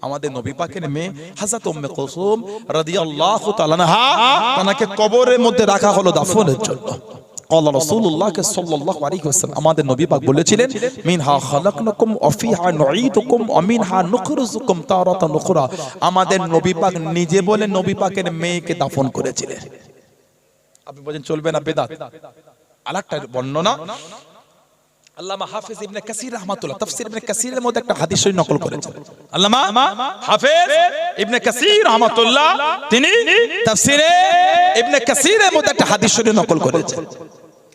আমাদের নবী পাকের মেয়ে হাজাত উম্মে কুলসুম রাদিয়াল্লাহু তাআলা আনহা তাকে কবরের মধ্যে রাখা হলো দাফনের জন্য قال رسول الله صلى الله عليه وسلم আমাদের নবী পাক বলেছিলেন মিনহা খালাকনাকুম ওয়া ফিহা নুঈদুকুম ওয়া মিনহা নুখরিজুকুম তারাতান উখরা আমাদের নবী পাক নিজে বলে নবী পাকের মেয়েকে দাফন করেছিলেন আপনি বলেন চলবে না বেদাত আরেকটা বর্ণনা আল্লামা হাফিজ ইবনে কাসির রাহমাতুল্লাহ, তাফসীর ইবনে কাসিরের মধ্যে একটা হাদিস নকল করেছেন। আল্লামা হাফিজ ইবনে কাসির রাহমাতুল্লাহ, তিনি তাফসীরে ইবনে কাসিরের মধ্যে একটা হাদিস নকল করেছেন।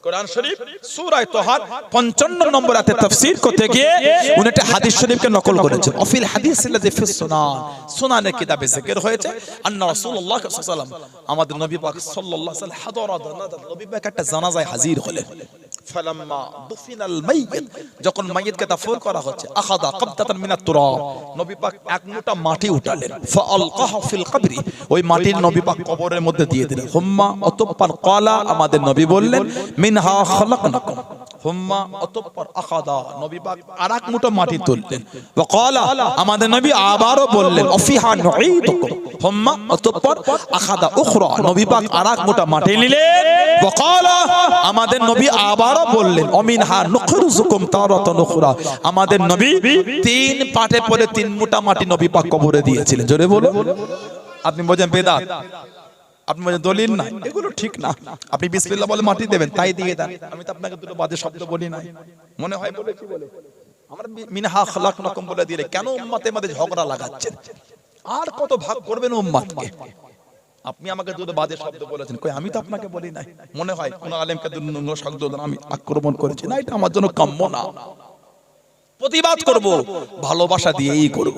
কোরআন শরীফ সূরা তোহার 55 নম্বর তাফসীর করতে গিয়ে উনি একটা হাদিস শরীফকে নকল করেছেন। অফিল হাদিস আল্লাযী ফি সুনান সুনানের কিতাবে যিকির হয়েছে, আন্না রাসূলুল্লাহ সাল্লাল্লাহু আলাইহি ওয়াসাল্লাম, আমাদের নবী পাক সাল্লাল্লাহু আলাইহি ওয়াসাল্লাম নবী পাক একটা জানাজায় হাজির হলেন। যখন মাইয়িতকে দাফন করা হচ্ছে আখাদা কবদাতান মিনাত তুরাব, নবী পাক এক মুঠা মাটি উঠালেন, ফাআলকাহা ফিল কবরি, ওই মাটির নবী পাক কবরের মধ্যে দিয়ে দিলেন, হুম্মা অতঃপর ক্বালা, আমাদের নবী বললেন, মিনহা খলাকনাকুম। হুম্মা অতঃপর আখাদা, নবী পাক মুঠো মাটি তুললেন। ওয়া ক্বালা আমাদের নবী বললেন হুম্মা অতঃপর আখাদা উখরা, নবী পাক মুঠো মাটি নিলেন। ওয়া ক্বালা আমাদের নবী আবারও বললেন, অমিনহা নুখরুজুকুম তারাতান উখরা। আমাদের নবী তিন পাটে পরে তিন মুঠা মাটি নবী পাক কবরে দিয়েছিলেন। জোরে বলো আপনি বলেন বেদাত? আপনি বলেন, দলিল না এগুলো ঠিক না। আপনি বিসমিল্লাহ বলে মাটি দেবেন, তাই দিয়ে দেন। আমি তো আপনাকে দুটো শব্দ বলি নাই। মনে হয় বলে। আমরা মিনহা বলে দিলে কেন ঝগড়া লাগাচ্ছেন? আর কত ভাগ করবেন আপনি আমাকে দুটো বাজে শব্দ বলেছেন। কই, আমি তো আপনাকে বলি নাই। মনে হয় কোন আলেমকে দুটো শব্দ আমি আক্রমণ করেছি। না, এটা আমার জন্য কাম্য না। প্রতিবাদ করব, ভালোবাসা দিয়েই করব।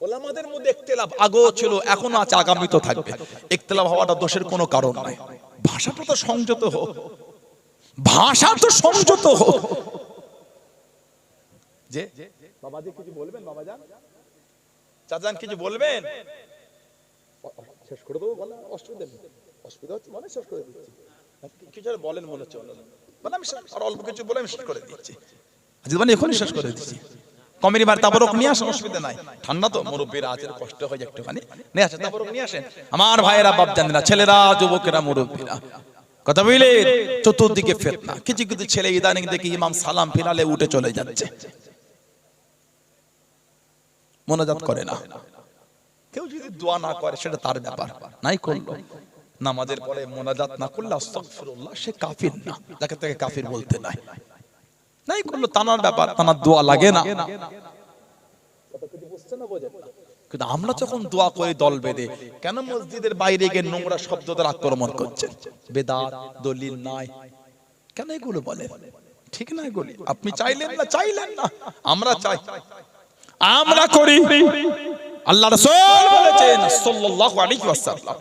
ওলামাদের মধ্যে ইখতিলাফ আগেও ছিল এখনও আছে আগামী তো থাকবে। ইখতিলাফ হওয়াটা দোষের কোনো কারণ নাই। ভাষাটা তো সংযত হোক। ভাষা তো সংযত হোক। যে? বাবাজি কিছু বলবেন বাবাজান? চাচান কিছু বলবেন? শেষ করে দেবো বলা অসুবিধা নেই। অসুবিধা হচ্ছে মানে শেষ করে দিচ্ছি। কিছু বলেন মনে হচ্ছে মানে আমি আর অল্প কিছু বলে আমি শেষ করে দিচ্ছি। মানে এখনই শেষ করে দিচ্ছি। কমেরি বার তাবরক নিয়ে আসেন অসুবিধা নাই। ঠান্ডা তো মুরব্বীরা আছে কষ্ট হয়ে একটুখানি। নিয়ে আসেন তাবরক নিয়ে আসেন আমার ভাইয়েরা বাপ জানেন না ছেলেরা যুবকেরা মুরব্বীরা। কথা বুঝলে? চতুর্দিকে ফেতনা। কিছু কিছু ছেলে ইদানিং দেখি ইমাম সালাম ফিরালে উঠে চলে যাচ্ছে। মনোজাত করে না। কেউ যদি দোয়া না করে সেটা তার ব্যাপার। নাই করল। নামাজের পরে মোনাজাত না করলে আস্তাগফিরুল্লাহ সে কাফির না। যাকে তাকে কাফির বলতে নাই। নাই করল, তানার ব্যাপার, তানার দোয়া লাগে না। কিন্তু আমরা যখন দোয়া করি দল বেঁধে, কেন মসজিদের বাইরে গিয়ে নোংরা শব্দ দ্বারা আক্রমণ দলিল নাই। কেন এগুলো বলে ঠিক না এগুলি। আপনি চাইলেন না চাইলেন না। আমরা চাই। আমরা করি। আল্লাহ রাসূল বলেছেন, সাল্লাল্লাহু আলাইহি ওয়াসাল্লাম,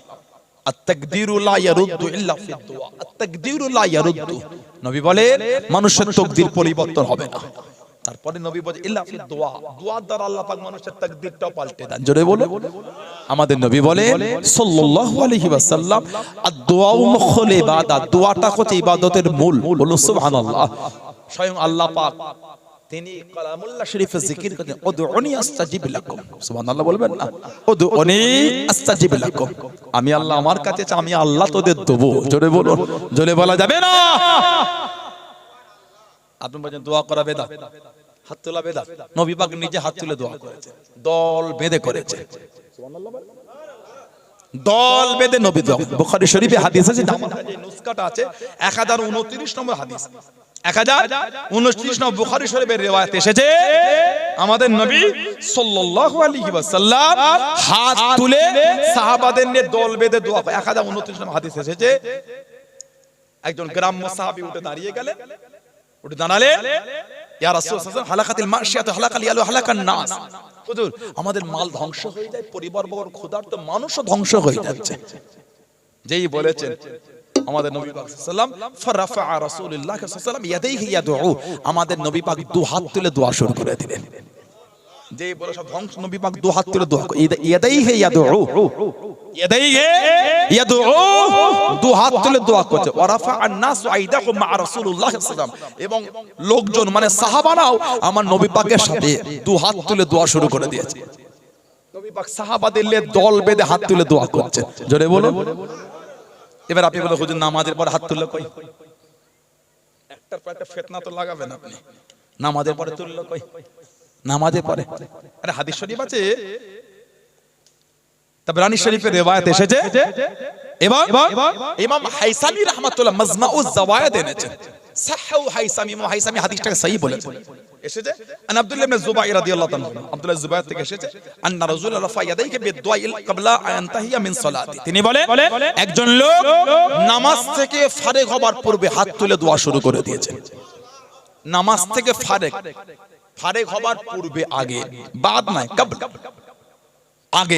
আত-তাকদিরু লা ইয়ারুদ্দু ইল্লা আত-তাকদিরু লা ইয়ারুদ্দু। নবী বলেন মানুষের তকদির পরিবর্তন হবে না। তারপরে নবী বলে, ইল্লা ফি দোয়া। দুআর দ্বারা আল্লাহ পাক মানুষের তাকদীরটাও পাল্টে দেন। জোরে বলে আমাদের নবী বলে, সাল্লাল্লাহু আলাইহি ওয়াসাল্লাম আদ-দুআউ মুখুল ইবাদত দোয়াটা হচ্ছে ইবাদতের মূল। বলো সুবহানাল্লাহ। স্বয়ং আল্লাহ পাক তিনি কালামুল্লাহ শরীফে জিকির করেন উদউনি আস্তাজিব লাকুম। সুবহানাল্লাহ বলবেন না। উদউনি আস্তাজিব লাকুম। আমি আল্লাহ আমার কাছে আমি আল্লাহ তোদের দেব। জোরে বলুন, জোরে বলা যাবে না? আপনি বলেন দোয়া করা বেদা, হাত তোলা বেদা। নবী পাক নিজে হাত তুলে দোয়া করেছে। দল বেঁধে করেছে। দল বেঁধে নবী দোয়া বুখারী শরীফে হাদিস আছে যে নুসখাটা আছে 1029 নম্বর হাদিস। 1029 নম্বর বুখারী শরীফের রিওয়ায়াত এসেছে। আমাদের নবী সাল্লাল্লাহু আলাইহি ওয়াসাল্লাম হাত তুলে সাহাবাদের নিয়ে দল বেঁধে দোয়া করে। 1029 নম্বর হাদিস এসেছে। একজন গ্রাম্য সাহাবী উঠে দাঁড়িয়ে গেলেন। উঠে দাঁড়ালে হালাকাতিল হালাকান নাস। আমাদের মাল ধ্বংস হয়ে যায়, পরিবার বর্গ ক্ষুধার্ত মানুষও ধ্বংস হয়ে যাচ্ছে। যেই বলেছেন আমাদের নবী পাক সাল্লাম ফারাফা রাসূলুল্লাহ সাল্লাল্লাহু ইয়াদাইহি ইয়াদউ আমাদের নবী পাক দু হাত তুলে দোয়া শুরু করে দিলেন। যে বলে সব ধ্বংস নবী পাক দু হাত তুলে দোয়া করে ইয়াদাই হে ইয়াদু ইয়াদাই হে দু হাত তুলে দোয়া করছে। ওয়ারাফা আন-নাস আইদাহুম মা রাসূলুল্লাহ সাল্লাল্লাহু আলাইহি ওয়াসাল্লাম এবং লোকজন মানে সাহাবারাও আমার নবী পাকের সাথে দু হাত তুলে দোয়া শুরু করে দিয়েছে। নবী পাক সাহাবাদের দল বেঁধে হাত তুলে দোয়া করছে। জোরে বলো এবার আপনি বলে হুজুর, নামাজের পর হাত তুললো কই? একটার পর একটা ফেতনা তো লাগাবেন আপনি। নামাজের পরে তুললো কই? নামাজের পরে। আরে হাদিস শরীফ আছে। তাবরানি শরীফের রিওয়ায়াত এসেছে। এবং ইমাম হাইসামি রাহমাতুল্লাহ মাজমাউজ জাওয়ায়েদ এনেছেন। সাহহু হাইসামি ইমাম হাইসামি হাদিসটাকে সহি বলেছেন এসেছে? আন আব্দুল্লাহ ইবনে জুবাইর রাদিয়াল্লাহু তাআলা আব্দুল্লাহ জুবাইর থেকে এসেছে আন্না রাসূলুল্লাহ রাফা ইয়াদাইহি ক্বাবলা আন তাহিয়া মিন সালাতি। তিনি বলেন একজন লোক নামাজ থেকে ফারেগ হবার পূর্বে হাত তুলে দোয়া শুরু করে দিয়েছেন নামাজ থেকে ফারেক ফারেক হবার পূর্বে আগে বাদ নাই কবল আগে।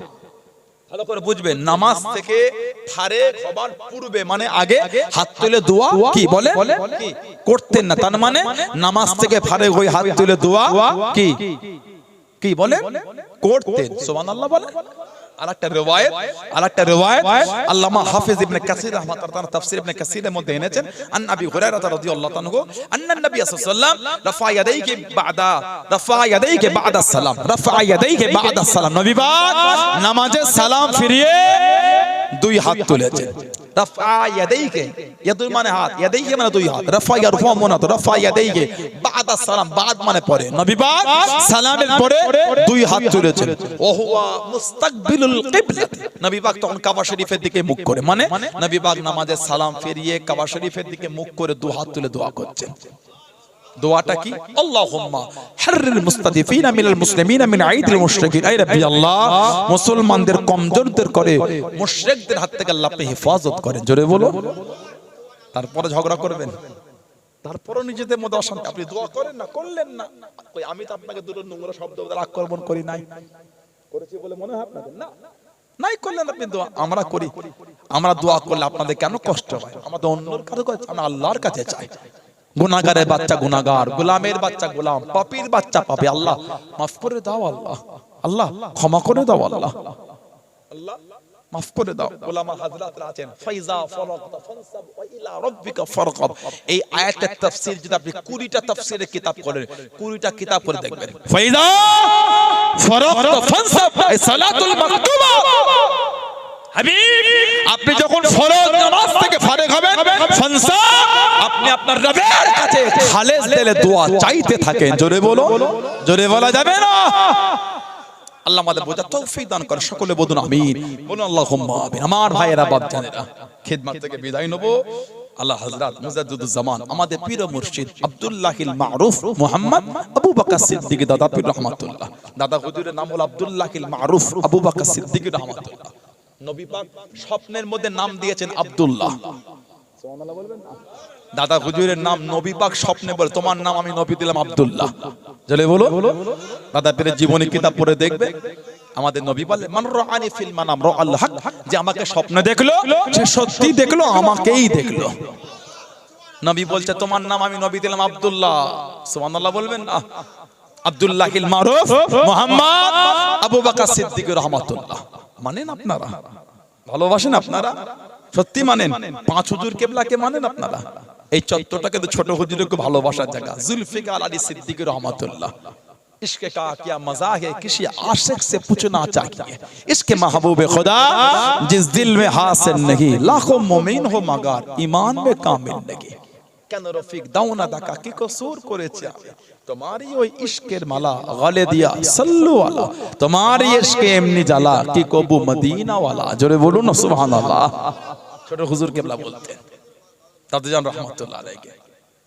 ভালো করে বুঝবেন নামাজ থেকে ফারেক হবার পূর্বে মানে আগে হাত তুলে দোয়া কি বলে? কি? করতেন না তার মানে নামাজ থেকে ফারেক ওই হাত তুলে দোয়া কি? কি বলে? করতেন সুবহানাল্লাহ বলে। আরেকটা রিওয়ায়াত আরেকটা রিওয়ায়াত, আল্লামা হাফিজ ইবনে কাসির রাহমাতুল্লাহ তাআলা তাফসীর ইবনে কাসিরের মধ্যে এনেছেন, আন আবি হুরায়রা রাদিয়াল্লাহু তাআলা আন্না নবী সাল্লাল্লাহু আলাইহি ওয়াসাল্লাম রাফা ইয়াদাইহি বাদা, রাফা ইয়াদাইহি বাদা সালাম, রাফা ইয়াদাইহি বাদা সালাম। নবী পাক নামাজে সালাম ফিরিয়ে দুই হাত তুলেছেন। রাফা ইয়াদাইহি ইয়াদুল মানে হাত, ইয়াদাইহি মানে দুই হাত, রাফা ইয়ারফা মানে রাফা ইয়াদাইহি বাদা সালাম, বাদ মানে পরে। নবী পাক সালামের পরে দুই হাত তুলেছেন। ও হুয়া মুস্তাকবিলুল তখন কাবা শরীফের দিকে মুখ করে মানে নবী পাক নামাজে সালাম ফিরিয়ে কাবা শরীফের দিকে মুখ করে তুলে দোয়া করছেন। দোয়াটা কি? আল্লাহুম্মা হাররিল মুস্তাদিফিনা মিনাল মুসলিমিনা মিন আইদিল মুশরিকিন। আই রাব্বি আল্লাহ, মুসলমানদের কমজোরদের করে, মুশরিকদের হাত থেকে আল্লাহ আপনি হেফাজত করেন। জোরে বলো। তারপরে ঝগড়া করবেন। তারপরে নিজেদের মধ্যে অশান্তি। আপনি দোয়া করেন না, করলেন না। আমি তো আপনাকে দুটো নোংরা শব্দ আক্রমণ করি নাই। করেছি বলে মনে হয় আপনাদের? না। নাই করলেন আপনি দোয়া। আমরা করি। আমরা দোয়া করলে আপনাদের কেন কষ্ট হয়? আমাদের অন্যর কাছে আমরা আল্লাহর কাছে চাই। গুনাগারের বাচ্চা গুনাগার গোলামের বাচ্চা গোলাম পাপির বাচ্চা পাপি আল্লাহ। মাফ করে দাও আল্লাহ। আল্লাহ ক্ষমা করে দাও আল্লাহ। আল্লাহ মাফ করে দাও। ওলামা হাজরাতরা আছেন ফাইজা ফানসাব ওয়া ইলা রাব্বিকা ফারগাব এই আয়াতের তাফসীর যদি আপনি 20টা তাফসীরের কিতাব করেন 20টা কিতাব করে দেখবেন। ফাইজা আপনি যখন ফরজ নামাজ থেকে ফারেক হবেন ফানসা আপনি আপনার রবের কাছে খালেস দিলে দোয়া চাইতে থাকেন। জোরে বলো জোরে বলা যাবে না? আল্লাহ আমার ভাইয়েরা, বাপ জানেরা, খিদমত থেকে বিদায় নেব। আল্লাহ হযরত আমাদের পীর মুর্শিদ আব্দুল্লাহিল মারুফ আবু বকর দাদা পীর রহমাতুল্লাহ। দাদা হুজুরের নাম হলো আব্দুল্লাহিল মারুফ আবু বকর রহমাতুল্লাহ। নবী পাক স্বপ্নের মধ্যে নাম দিয়েছেন আব্দুল্লাহ। সুবহানাল্লাহ বলবেন দাদা হুজুরের নাম নবী পাক স্বপ্নে বলে, তোমার নাম আমি নবী দিলাম আব্দুল্লাহ। জলে বলো দাদা পীরের জীবনী কিতাব পড়ে দেখবে। আমাদের নবী বলে মান রাআনি ফিল মানাম, রাআল হক, যে আমাকে স্বপ্ন দেখল, সে সত্যি দেখল, আমাকেই দেখল। নবী বলছে, তোমার নাম আমি নবী দিলাম আব্দুল্লাহ। সুবহানাল্লাহ বলবেন না। আব্দুল্লাহিল মারুফ মোহাম্মদ আবু বকর সিদ্দিক রহমাতুল্লাহ। মানেন আপনারা? ভালোবাসেন আপনারা? সত্যি মানেন? পাঁচ হুজুর কেবলাকে মানেন আপনারা? এই চত্বরটাকে ছোট হুজুরকে ভালোবাসার জায়গা। জুলফিকার আলী সিদ্দিক রহমাতুল্লাহ। इश्क का क्या मजा है किसी आशिक से पूछना चाहिए इसके महबूब खुदा जिस दिल में हासिल नहीं लाखों मोमिन हो मगर ईमान में कामिल नहीं কেন রফিক দাও না দাকা কি কসুর করেছে আমি তোমারই ওই ইশকের মালা গলে দিয়া সাল্লু আলা তোমারই ইশকে এমনি জ্বালা কি কবু মদিনা ওয়ালা জোরে বলুন না সুবহানাল্লাহ ছোট হুজুর কেবলা বলতেন দাদুজান রহমতুল্লাহ আলাইকে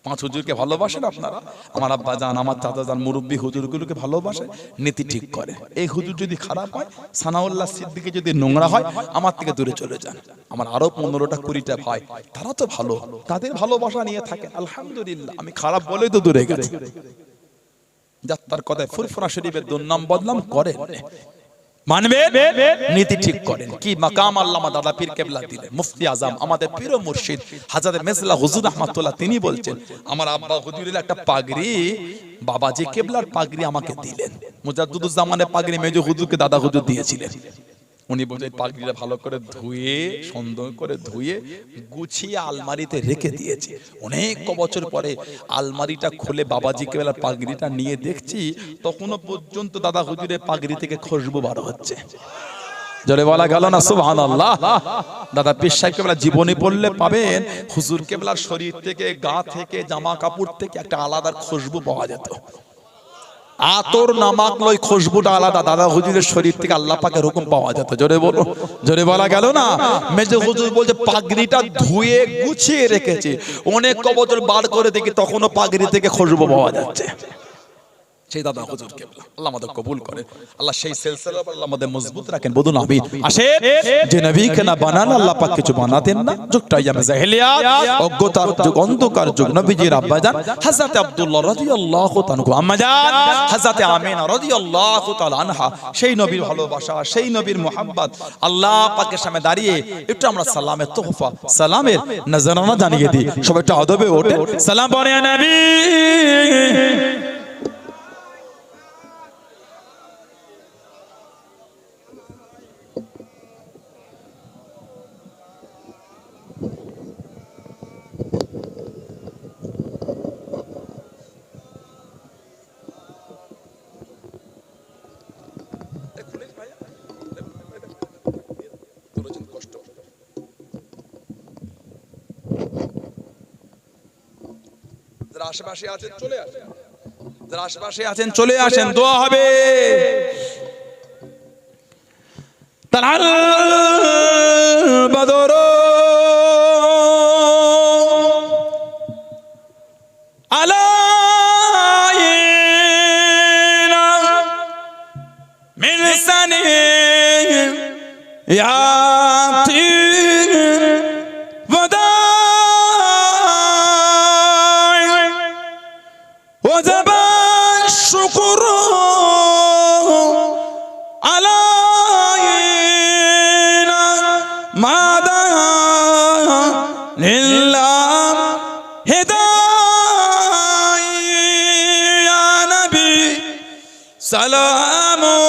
পাঁচ হুজুরকে ভালোবাসেন আপনারা? আমার আব্বা যান, আমার চাচা যান, মুরব্বী হুজুরগুলোকে ভালোবাসে নীতি ঠিক করে। এই হুজুর যদি খারাপ হয়, সানাউল্লাহ সিদ্দিকে যদি নোংরা হয়, আমার থেকে দূরে চলে যান। আমার আরও পনেরোটা কুড়িটা ভাই, তারা তো ভালো, তাদের ভালোবাসা নিয়ে থাকে আলহামদুলিল্লাহ, আমি খারাপ বলেই তো দূরে গেছি। যাত্রার কথায় ফুরফুরা শরীফের দুর্নাম বদনাম করেন। মানবে নীতি ঠিক করেন। কি মাকাম আল্লামা দাদা পীর কেবলা দিলেন। মুফতি আজম আমাদের পীর ও মুর্শিদ হাজারে মেজলা হুজুর রহমাতুল্লাহ তিনি বলছেন আমার আব্বা হুজুরের একটা পাগড়ি বাবাজি কেবলার পাগড়ি আমাকে দিলেন। মুজাদ্দুদুজ পাগড়ি মেজু হুজুরকে দাদা হুজুর দিয়েছিলেন। উনি বলছেন পাগড়িটা ভালো করে ধুয়ে, সুন্দর করে ধুয়ে গুছিয়ে আলমারিতে রেখে দিয়েছে। অনেক বছর পরে আলমারিটা খুলে বাবাজি কেবলা পাগড়িটা নিয়ে দেখছি, তখনও পর্যন্ত দাদা হুজুরের পাগড়ি থেকে খুশবু বার হচ্ছে। জলে বলা গেল না সুবহান আল্লাহ দাদা পেশাই কেবলা জীবনী পড়লে পাবেন, হুজুর কেবলার শরীর থেকে, গা থেকে, জামা কাপড় থেকে একটা আলাদা খুশবু পাওয়া যেত। আতর নামাক লই খুশবুটা আলাদা। দাদা হুজুরের শরীর থেকে আল্লাহ পাকের হুকুম পাওয়া যেত, জোরে বলো, জোরে বলা গেল না? মেজে হুজুর বলছে, পাগড়িটা ধুয়ে গুছিয়ে রেখেছে। অনেক কবচর বার করে দেখি তখনও পাগড়ি থেকে খুশবু পাওয়া যাচ্ছে। সেই দাদা হুজুর কেবলা আল্লাহ আমাদের কবুল করে। আল্লাহ সেই সিলসিলা আল্লাহ আমাদের মজবুত রাখেন বলুন আমিন। আসে, যে নবীকে না বানান, আল্লাহ পাক কিছু বানাতেন না। যুগটা ইয়ামে জাহেলিয়াত, অজ্ঞতার যুগ, অন্ধকার যুগ, নবীজির আব্বাজান হযরত আব্দুল্লাহ রাদিয়াল্লাহু তাআলা আম্মাজান হযরত আমিনা রাদিয়াল্লাহু তাআলা আনহা। সেই নবীর ভালোবাসা, সেই নবীর মোহাম্মত আল্লাহ পাকের সামনে দাঁড়িয়ে একটু আমরা সালামের তোহফা, সালামের নজরানা জানিয়ে দিই। সবাই একটু আদবে ওঠে সালাম পড়ে নবী যারা আশেপাশে আছেন চলে আসেন যারা আশেপাশে আছেন চলে আসেন দোয়া হবে তার বদর আলাইনা من سنهم يعطي সালামু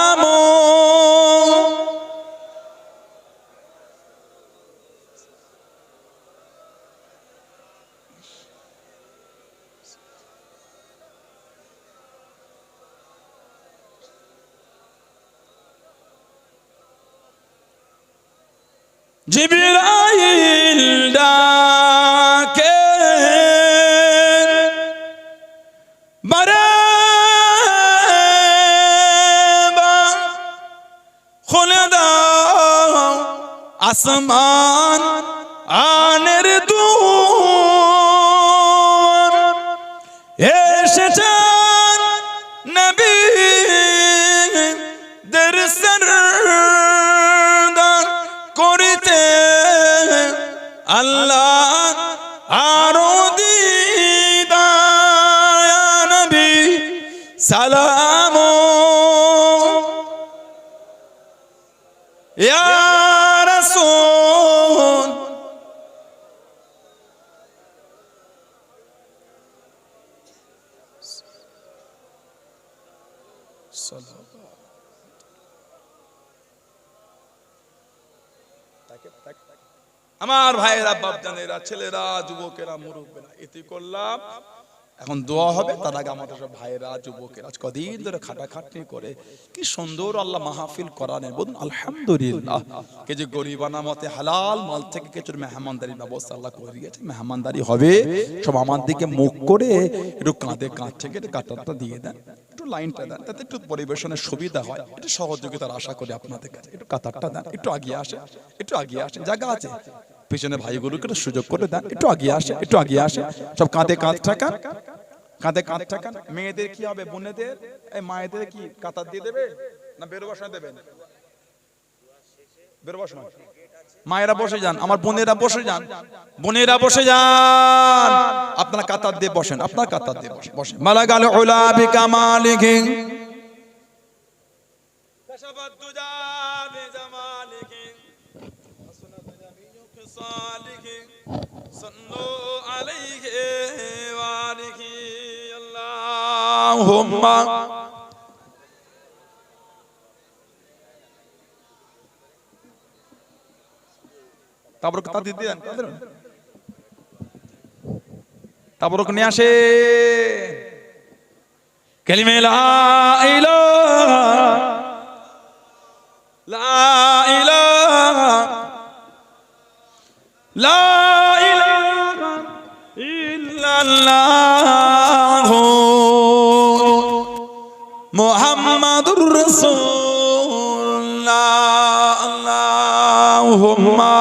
সালাম খুলে দাও আসমান আনের দূর এসেছেন নবী দের করিতে। আল্লাহ আরও দিদায়া নবী সালাম আমার ভাইয়েরা বাপজানেরা ছেলেরা যুবকেরা মুরব্বেরা এতে করলাম। এখন দোয়া হবে, তার আগে আমাদের সব ভাইয়েরা, যুবকেরা আজ কদিন ধরে খাটাখাটনি করে কি সুন্দর আল্লাহ মাহফিল করানেন বলুন, আলহামদুলিল্লাহ। কে যে গরিবানা মতে হালাল মাল থেকে কিছু মেহমানদারি ব্যবস্থা আল্লাহ করে দিয়েছে, মেহমানদারি হবে। সব আমার দিকে মুখ করে একটু কাঁধে কাঁধ থেকে কাটারটা দিয়ে দেন, একটু লাইনটা দেন, তাতে একটু পরিবেশনের সুবিধা হয়। একটু সহযোগিতার আশা করি আপনাদের কাছে, একটু কাতারটা দেন, একটু আগিয়ে আসে একটু আগিয়ে আসেন, জায়গা আছে। পিছনে ভাইগুলোকে একটু সুযোগ করে দেন। একটু আগিয়ে আসে একটু আগিয়ে আসে সব কাঁধে কাঁধ থাকা কাঁধে কাঁধ থাকা মেয়েদের কি হবে? বোনেদের? এই মায়েদের কি কাতার দিয়ে দেবে? না বেরোবার সময় দেবেন? বেরোবার সময় মায়েরা বসে যান। আমার বোনেরা বসে যান। বোনেরা বসে যান। আপনার কাতার দিয়ে বসেন। আপনার কাতার দিয়ে বসেন। বসে মালা গাল ওলা বিকামালিহিং কশাবাত দুজা اللهم তারপর তা দিতে দেন তাদের তারপর নিয়ে আসে কেলিমে লা ইলাহা মুহাম্মাদুর রাসূলুল্লাহ আল্লাহুম্মা